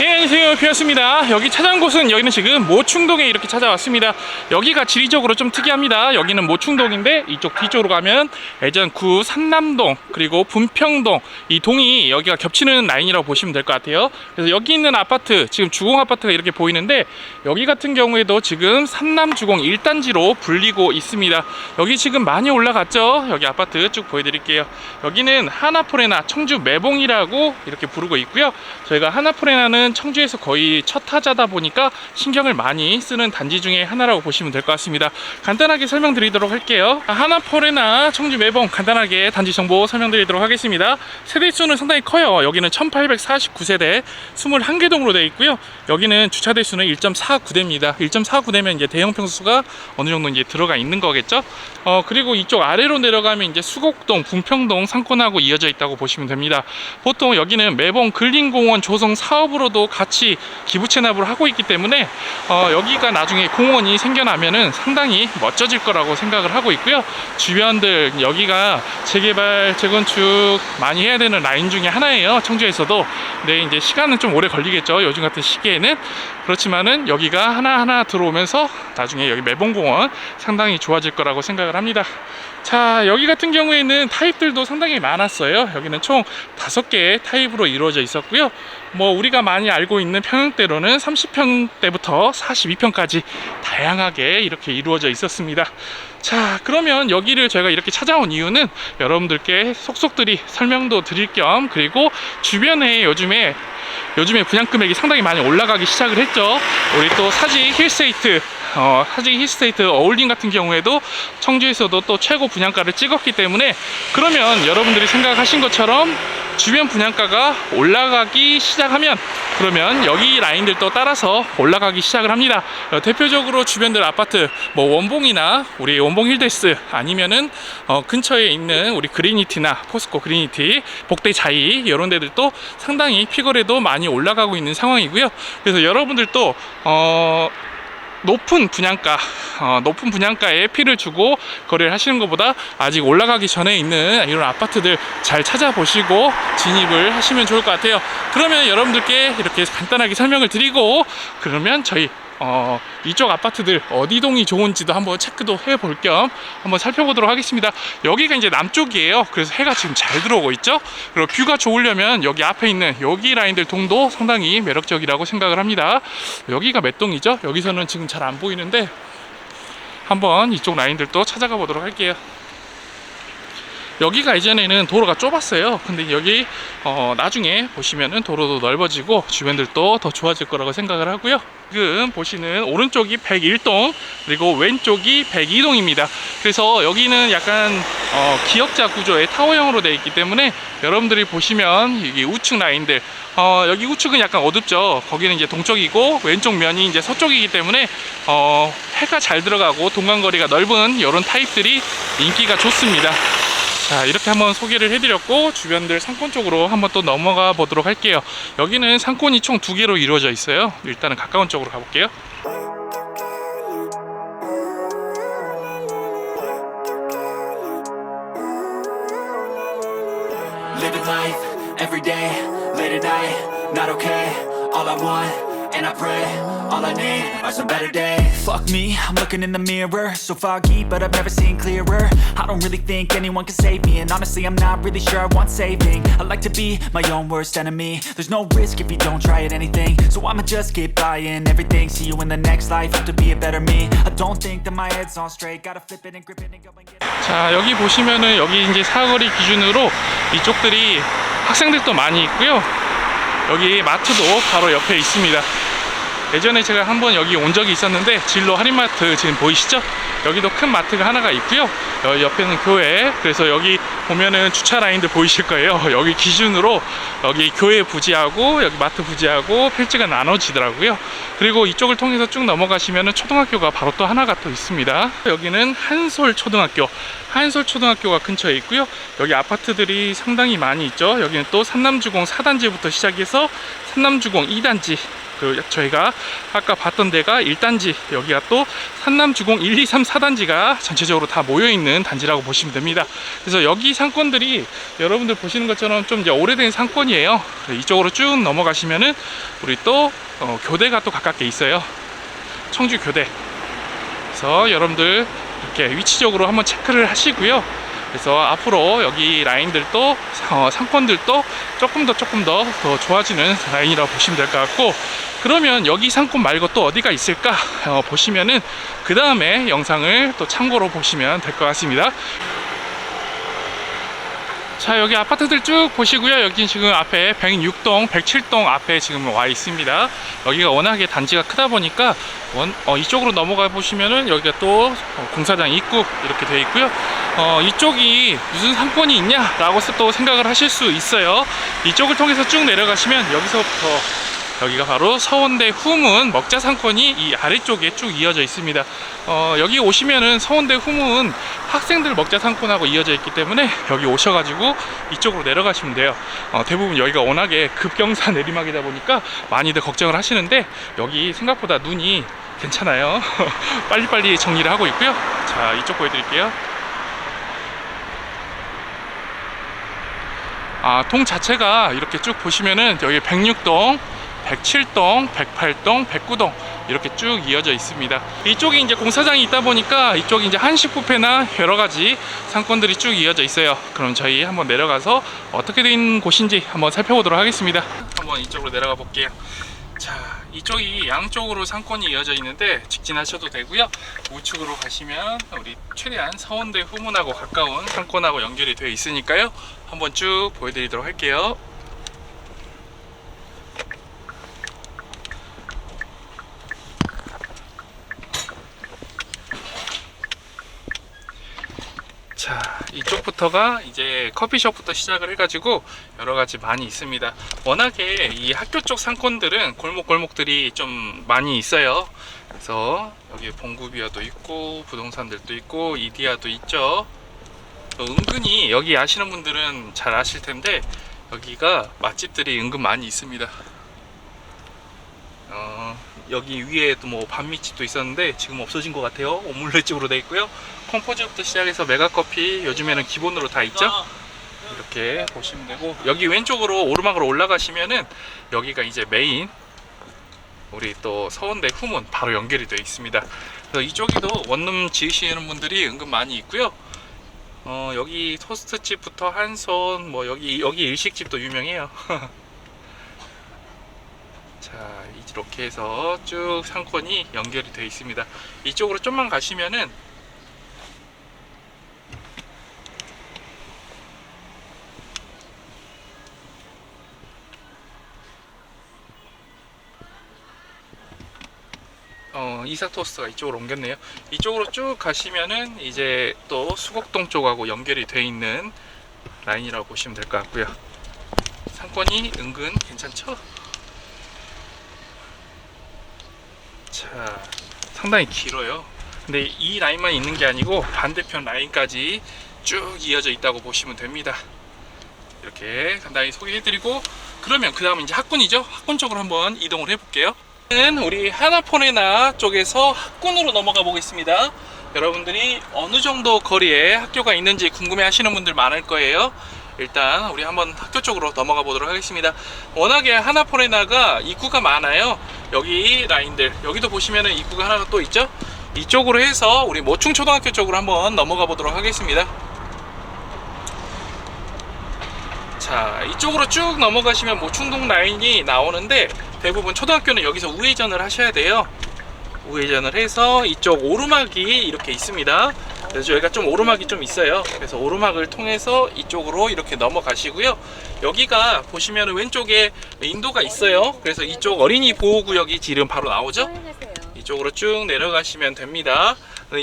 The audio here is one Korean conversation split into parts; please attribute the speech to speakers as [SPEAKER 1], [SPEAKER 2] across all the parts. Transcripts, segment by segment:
[SPEAKER 1] 예, 안녕하세요. 피었습니다. 여기 찾아온 곳은 여기는 지금 모충동에 이렇게 찾아왔습니다. 여기가 지리적으로 좀 특이합니다. 여기는 모충동인데 이쪽 뒤쪽으로 가면 예전 구 산남동 그리고 분평동 이 동이 여기가 겹치는 라인이라고 보시면 될 것 같아요. 그래서 여기 있는 아파트 지금 주공 아파트가 이렇게 보이는데 여기 같은 경우에도 지금 산남주공 1단지로 불리고 있습니다. 여기 지금 많이 올라갔죠? 여기 아파트 쭉 보여드릴게요. 여기는 하나포레나 청주 매봉이라고 이렇게 부르고 있고요. 저희가 하나포레나는 청주에서 거의 첫 타자다 보니까 신경을 많이 쓰는 단지 중에 하나라고 보시면 될 것 같습니다. 간단하게 설명드리도록 할게요. 하나포레나 청주 매봉 간단하게 단지 정보 설명드리도록 하겠습니다. 세대 수는 상당히 커요. 여기는 1849세대 21개 동으로 되어 있고요. 여기는 주차 대수는 1.49대입니다. 1.49대면 이제 대형 평수가 어느 정도 이제 들어가 있는 거겠죠. 어 그리고 이쪽 아래로 내려가면 이제 수곡동, 분평동 상권하고 이어져 있다고 보시면 됩니다. 보통 여기는 매번 근린공원 조성 사업으로도 같이 기부 체납을 하고 있기 때문에 어 여기가 나중에 공원이 생겨나면은 상당히 멋져질 거라고 생각을 하고 있고요. 주변들 여기가 재개발, 재건축 많이 해야 되는 라인 중에 하나예요. 청주에서도. 네, 이제 시간은 좀 오래 걸리겠죠. 요즘 같은 시기에는. 그렇지만은 여기가 하나 하나 들어오면서 나중에 여기 매봉공원 상당히 좋아질 거라고 생각을 합니다. 자, 여기 같은 경우에는 타입들도 상당히 많았어요. 여기는 총 다섯 개의 타입으로 이루어져 있었고요. 뭐 우리가 많이 알고 있는 평형대로는 30평대부터 42평까지 다양하게 이렇게 이루어져 있었습니다. 자, 그러면 여기를 저희가 이렇게 찾아온 이유는 여러분들께 속속들이 설명도 드릴 겸 그리고 주변에 요즘에 요즘에 분양 금액이 상당히 많이 올라가기 시작을 했죠. 우리 또 사직 힐스테이트 어, 사직 힐스테이트 어울림 같은 경우에도 청주에서도 또 최고 분양가를 찍었기 때문에 그러면 여러분들이 생각하신 것처럼 주변 분양가가 올라가기 시작하면 그러면 여기 라인들도 따라서 올라가기 시작을 합니다. 어, 대표적으로 주변들 아파트 뭐 원봉이나 우리 원봉 힐데스 아니면은 어, 근처에 있는 우리 그리니티나 포스코 그리니티 복대 자이 이런 데들도 상당히 피거래도 많이 올라가고 있는 상황이고요. 그래서 여러분들도 어 높은 분양가, 어, 높은 분양가에 피를 주고 거래를 하시는 것보다 아직 올라가기 전에 있는 이런 아파트들 잘 찾아보시고 진입을 하시면 좋을 것 같아요. 그러면 여러분들께 이렇게 간단하게 설명을 드리고 그러면 저희 어, 이쪽 아파트들 어디 동이 좋은지도 한번 체크도 해볼 겸 한번 살펴보도록 하겠습니다. 여기가 이제 남쪽이에요. 그래서 해가 지금 잘 들어오고 있죠. 그리고 뷰가 좋으려면 여기 앞에 있는 여기 라인들 동도 상당히 매력적이라고 생각을 합니다. 여기가 몇 동이죠? 여기서는 지금 잘 안 보이는데 한번 이쪽 라인들도 찾아가 보도록 할게요. 여기가 예전에는 도로가 좁았어요. 근데 여기 어, 나중에 보시면은 도로도 넓어지고 주변들도 더 좋아질 거라고 생각을 하고요. 지금 보시는 오른쪽이 101동 그리고 왼쪽이 102동입니다. 그래서 여기는 약간 어, 기역자 구조의 타워형으로 되어 있기 때문에 여러분들이 보시면 여기 우측 라인들 어, 여기 우측은 약간 어둡죠. 거기는 이제 동쪽이고 왼쪽 면이 이제 서쪽이기 때문에 어, 해가 잘 들어가고 동간거리가 넓은 이런 타입들이 인기가 좋습니다. 자 이렇게 한번 소개를 해드렸고 주변들 상권 쪽으로 한번 또 넘어가 보도록 할게요. 여기는 상권이 총 두 개로 이루어져 있어요. 일단은 가까운 쪽으로 가볼게요.
[SPEAKER 2] Living life every day, late at night, not okay. All I want, and I pray, all I need are some better days. Fuck me, I'm looking in the mirror, so foggy, but I've never seen clearer. I don't really think anyone can save me, and honestly, I'm not really sure I want saving. I like to be my own worst enemy. There's no risk if you don't try at anything, so I'ma just keep buying everything. See you in the next life, have to be a better me. I don't think that my head's on straight, gotta flip it and grip it and go and get it.
[SPEAKER 1] 자 여기 보시면은 여기 이제 사거리 기준으로 이쪽들이 학생들도 많이 있고요 여기 마트도 바로 옆에 있습니다 예전에 제가 한번 여기 온 적이 있었는데 진로 할인마트 지금 보이시죠? 여기도 큰 마트가 하나가 있고요. 여기 옆에는 교회. 그래서 여기 보면은 주차 라인들 보이실 거예요. 여기 기준으로 여기 교회 부지하고 여기 마트 부지하고 필지가 나눠지더라고요. 그리고 이쪽을 통해서 쭉 넘어가시면은 초등학교가 바로 또 하나가 또 있습니다. 여기는 한솔 초등학교. 한솔 초등학교가 근처에 있고요. 여기 아파트들이 상당히 많이 있죠. 여기는 또 삼남주공 4단지부터 시작해서 삼남주공 2단지 그 저희가 아까 봤던 데가 1단지 여기가 또 산남주공 1, 2, 3, 4단지가 전체적으로 다 모여있는 단지라고 보시면 됩니다. 그래서 여기 상권들이 여러분들 보시는 것처럼 좀 이제 오래된 상권이에요. 이쪽으로 쭉 넘어가시면은 우리 또 어, 교대가 또 가깝게 있어요. 청주 교대. 그래서 여러분들 이렇게 위치적으로 한번 체크를 하시고요 그래서 앞으로 여기 라인들도 어, 상권들도 조금 더 조금 더 더 좋아지는 라인이라고 보시면 될 것 같고 그러면 여기 상권 말고 또 어디가 있을까 어, 보시면은 그 다음에 영상을 또 참고로 보시면 될 것 같습니다. 자 여기 아파트들 쭉 보시고요. 여기 지금 앞에 106동 107동 앞에 지금 와 있습니다. 여기가 워낙에 단지가 크다 보니까 원, 어, 이쪽으로 넘어가 보시면은 여기가 또 어, 공사장 입구 이렇게 되어 있고요. 어, 이쪽이 무슨 상권이 있냐 라고 또 생각을 하실 수 있어요. 이쪽을 통해서 쭉 내려가시면 여기서부터 여기가 바로 서원대 후문 먹자 상권이 이 아래쪽에 쭉 이어져 있습니다. 어, 여기 오시면은 서원대 후문 학생들 먹자 상권하고 이어져 있기 때문에 여기 오셔가지고 이쪽으로 내려가시면 돼요. 어, 대부분 여기가 워낙에 급경사 내리막이다 보니까 많이들 걱정을 하시는데 여기 생각보다 눈이 괜찮아요. 빨리빨리 정리를 하고 있고요. 자, 이쪽 보여드릴게요. 아, 동 자체가 이렇게 쭉 보시면은 여기 106동, 107동, 108동, 109동 이렇게 쭉 이어져 있습니다. 이쪽에 이제 공사장이 있다 보니까 이쪽에 이제 한식 뷔페나 여러 가지 상권들이 쭉 이어져 있어요. 그럼 저희 한번 내려가서 어떻게 된 곳인지 한번 살펴보도록 하겠습니다. 한번 이쪽으로 내려가 볼게요. 자, 이쪽이 양쪽으로 상권이 이어져 있는데 직진하셔도 되고요. 우측으로 가시면 우리 최대한 서원대 후문하고 가까운 상권하고 연결이 되어 있으니까요. 한번 쭉 보여드리도록 할게요. 자 이쪽부터가 이제 커피숍부터 시작을 해가지고 여러 가지 많이 있습니다. 워낙에 이 학교 쪽 상권들은 골목 골목들이 좀 많이 있어요. 그래서 여기 봉구비아도 있고 부동산들도 있고 이디아도 있죠. 어, 은근히 여기 아시는 분들은 잘 아실 텐데 여기가 맛집들이 은근 많이 있습니다. 어, 여기 위에도 뭐 반미집도 있었는데 지금 없어진 것 같아요. 오믈렛집으로 돼 있고요. 컴포즈부터 시작해서 메가커피 요즘에는 기본으로 다 있죠. 이렇게 보시면 되고 여기 왼쪽으로 오르막으로 올라가시면은 여기가 이제 메인 우리 또 서원대 후문 바로 연결이 되어 있습니다. 그래서 이쪽에도 원룸 지으시는 분들이 은근 많이 있고요. 어, 여기 토스트집부터 한손 뭐 여기 여기 일식집도 유명해요. 자 이렇게 해서 쭉 상권이 연결이 되어 있습니다. 이쪽으로 좀만 가시면은 어, 이삭 토스트가 이쪽으로 옮겼네요. 이쪽으로 쭉 가시면은 이제 또 수곡동 쪽하고 연결이 돼 있는 라인이라고 보시면 될 것 같고요. 상권이 은근 괜찮죠? 자, 상당히 길어요. 근데 이 라인만 있는 게 아니고 반대편 라인까지 쭉 이어져 있다고 보시면 됩니다. 이렇게 간단히 소개해드리고 그러면 그 다음 이제 학군이죠. 학군 쪽으로 한번 이동을 해볼게요. 는 우리 하나포네나 쪽에서 학군으로 넘어가 보겠습니다. 여러분들이 어느 정도 거리에 학교가 있는지 궁금해 하시는 분들 많을 거예요. 일단 우리 한번 학교 쪽으로 넘어가 보도록 하겠습니다. 워낙에 하나포레나가 입구가 많아요. 여기 라인들 여기도 보시면은 입구가 하나가 또 있죠. 이쪽으로 해서 우리 모충 초등학교 쪽으로 한번 넘어가 보도록 하겠습니다. 자 이쪽으로 쭉 넘어가시면 모충동 라인이 나오는데 대부분 초등학교는 여기서 우회전을 하셔야 돼요. 우회전을 해서 이쪽 오르막이 이렇게 있습니다. 그래서 저희가 좀 오르막이 좀 있어요. 그래서 오르막을 통해서 이쪽으로 이렇게 넘어가시고요. 여기가 보시면 왼쪽에 인도가 있어요. 그래서 이쪽 어린이 보호구역이 지금 바로 나오죠. 이쪽으로 쭉 내려가시면 됩니다.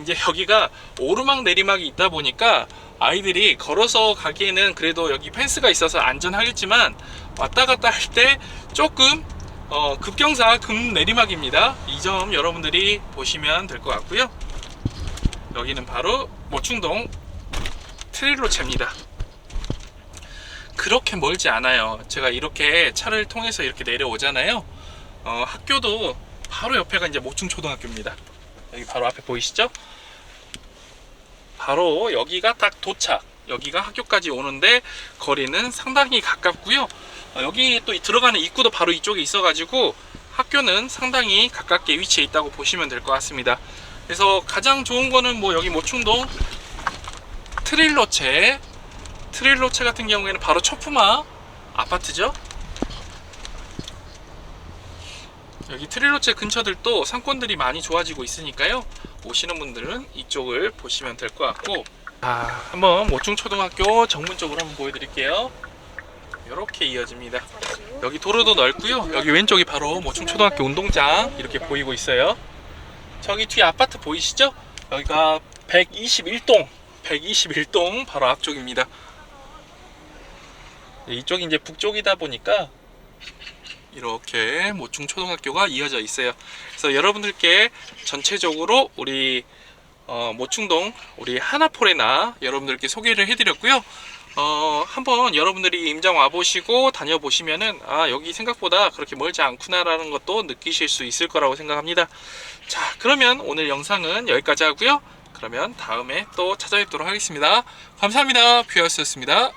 [SPEAKER 1] 이제 여기가 오르막 내리막이 있다 보니까 아이들이 걸어서 가기에는 그래도 여기 펜스가 있어서 안전하겠지만 왔다 갔다 할 때 조금 어, 급경사 급 내리막입니다. 이 점 여러분들이 보시면 될 것 같고요. 여기는 바로 모충동 트릴로체입니다. 그렇게 멀지 않아요. 제가 이렇게 차를 통해서 이렇게 내려오잖아요. 어, 학교도 바로 옆에가 이제 모충 초등학교입니다. 여기 바로 앞에 보이시죠? 바로 여기가 딱 도착. 여기가 학교까지 오는데 거리는 상당히 가깝고요. 어, 여기 또 이- 들어가는 입구도 바로 이쪽에 있어가지고 학교는 상당히 가깝게 위치해 있다고 보시면 될 것 같습니다. 그래서 가장 좋은 거는 뭐 여기 모충동 트릴로체 트릴로체 같은 경우에는 바로 초프마 아파트죠. 여기 트릴로체 근처들도 상권들이 많이 좋아지고 있으니까요. 오시는 분들은 이쪽을 보시면 될 것 같고 아, 한번 모충초등학교 정문 쪽으로 한번 보여드릴게요. 이렇게 이어집니다. 여기 도로도 넓고요. 여기 왼쪽이 바로 모충초등학교 운동장 이렇게 보이고 있어요. 저기 뒤에 아파트 보이시죠? 여기가 121동, 121동 바로 앞쪽입니다. 이쪽이 이제 북쪽이다 보니까 이렇게 모충 초등학교가 이어져 있어요. 그래서 여러분들께 전체적으로 우리 어, 모충동 우리 하나폴에나 여러분들께 소개를 해드렸고요. 어, 한번 여러분들이 임장 와보시고 다녀보시면은 아 여기 생각보다 그렇게 멀지 않구나라는 것도 느끼실 수 있을 거라고 생각합니다. 자 그러면 오늘 영상은 여기까지 하고요. 그러면 다음에 또 찾아뵙도록 하겠습니다. 감사합니다. 뷰어스였습니다.